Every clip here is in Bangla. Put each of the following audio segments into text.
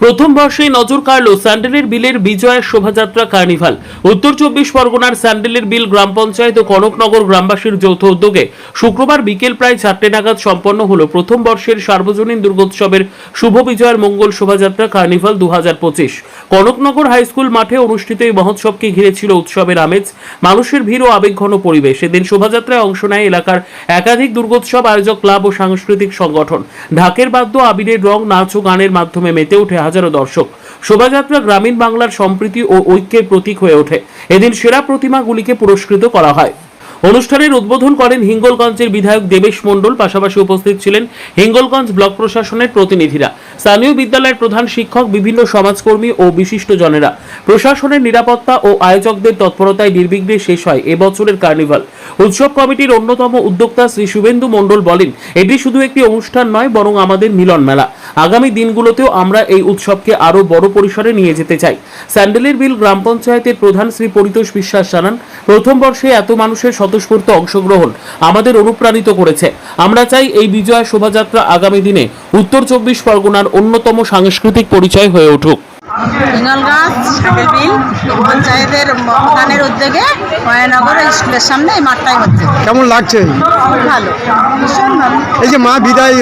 প্রথম বর্ষে নজর কাড়ল স্যান্ডেলের বিলের বিজয়ের শোভাযাত্রা কার্নিভাল। উত্তর চব্বিশ পরগনার স্যান্ডেলের বিল গ্রাম পঞ্চায়েত ও কনকনগর গ্রামবাসীর যৌথ উদ্যোগে শুক্রবার বিকেল প্রায় চারটে নাগাদ সম্পন্ন হলো প্রথম বর্ষের সার্বজনীন দুর্গোৎসবের শুভ বিজয়ের মঙ্গল শোভাযাত্রা কার্নিভাল দু হাজার পঁচিশ। কনকনগর হাইস্কুল মাঠে অনুষ্ঠিত এই মহোৎসবকে ঘিরে ছিল উৎসবের আমেজ, মানুষের ভিড় ও আবেগঘন পরিবেশ। এদিন শোভাযাত্রায় অংশ নেয় এলাকার একাধিক দুর্গোৎসব আয়োজক ক্লাব ও সাংস্কৃতিক সংগঠন। ঢাকের বাদ্য, আবিরের রং, নাচ ও গানের মাধ্যমে মেতে ওঠে হাজারো দর্শক। শোভাযাত্রা গ্রামীণ বাংলার সম্প্রীতি ও ঐক্যের প্রতীক হয়ে ওঠে। এদিন সেরা প্রতিমাগুলিকে পুরস্কৃত করা হয়। অনুষ্ঠানের উদ্বোধন করেন হিঙ্গলগঞ্জের বিধায়ক দেবেশ মণ্ডল, পাশাপাশি উপস্থিত ছিলেন হিঙ্গলগঞ্জ ব্লক প্রশাসনের প্রতিনিধিরা। স্থানীয় বিদ্যালয়ের প্রধান শিক্ষক, বিভিন্ন সমাজকর্মী ও বিশিষ্ট জনেরা প্রশাসনের নিরাপত্তা ও আয়োজকদের তৎপরতায় নির্বিঘ্নে শেষ হয় এবছরের কার্নিভাল। উৎসব কমিটির অন্যতম উদ্যোক্তা শ্রী শুভেন্দু মণ্ডল বলেন, এটি শুধু একটি অনুষ্ঠান নয়, বরং আমাদের মিলন মেলা। আগামী দিনগুলোতেও আমরা এই উৎসবকে আরও বড় পরিসরে নিয়ে যেতে চাই। স্যান্ডেলের বিল গ্রাম পঞ্চায়েতের প্রধান শ্রী পরিতোষ বিশ্বাস জানান, প্রথম বর্ষে এত মানুষের স্বতঃস্ফূর্ত অংশগ্রহণ আমাদের অনুপ্রাণিত করেছে। আমরা চাই এই বিজয়া শোভাযাত্রা আগামী দিনে উত্তর চব্বিশ পরগনার অন্যতম সাংস্কৃতিক পরিচয় হয়ে উঠুক। হিঙ্গলগাছ সাকেরবিল পঞ্চায়েতের প্রধানের উদ্যোগে ময়নগর স্কুলের সামনে এই মাঠটাই হচ্ছে। কেমন লাগছে? ভালো। ভীষণ ভালো। এই যে মা বিদায়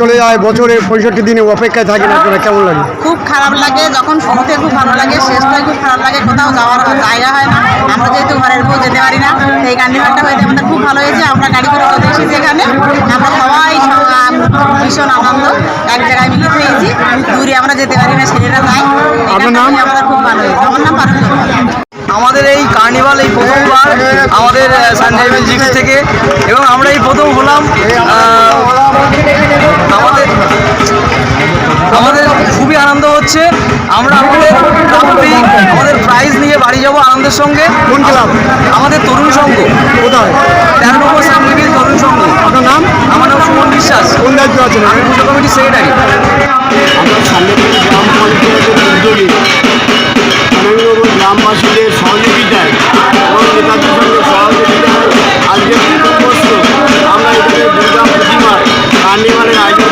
চলে যায় বছরে পঁয়ষট্টি দিনে অপেক্ষায় থাকেন আপনারা কেমন লাগে? খুব খারাপ লাগে যখন শুরুতে খুব ভালো লাগে শেষটায় খুব খারাপ লাগে কোথাও যাওয়ার জায়গা হয় না। আমরা যেহেতু ঘরের বউ যেতে পারি না এই কান্ডিমারটা হয়েছে আমাদের খুব ভালো হয়েছে আমরা গাড়ি করে চলে এসেছি এখানে। আমরা সবাই ভীষণ আনন্দ। এক জায়গায় মিলিত হয়েছি দূরে আমরা যেতে পারি না ছেলেরা? গানটা আমাদের খুব ভালো হয়েছে। আমার নাম পারুল আমাদের এই কার্নিভাল এই প্রথমবার আমাদের সানডে জিপস থেকে। এবং আমরা এই প্রথম হলাম আমাদের আমাদের খুবই আনন্দ হচ্ছে। আমরা বাড়ি যাব আনন্দের সঙ্গে। কোন ক্লাব? আমাদের তরুণ সংঘ। কোথায়? তেরো নম্বর সামনে তরুণ সংঘ। আপনার নাম? আমার নাম সুমন বিশ্বাস। কোন দায়িত্ব আছেন আমি পুজো কমিটির সেক্রেটারি আমরা সামনেপুর গ্রাম পঞ্চায়েতের উদ্যোগে। গ্রামবাসীদের সহযোগিতায় এবং নেতাদের সঙ্গে সহযোগিতায় আজকে আমরা এখানে দুর্গা প্রতিমার কার্নিভালের আয়োজন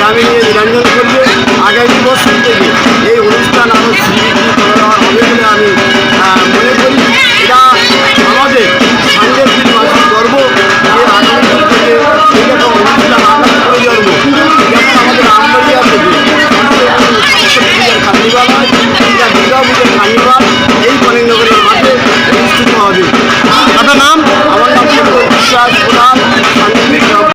প্রায়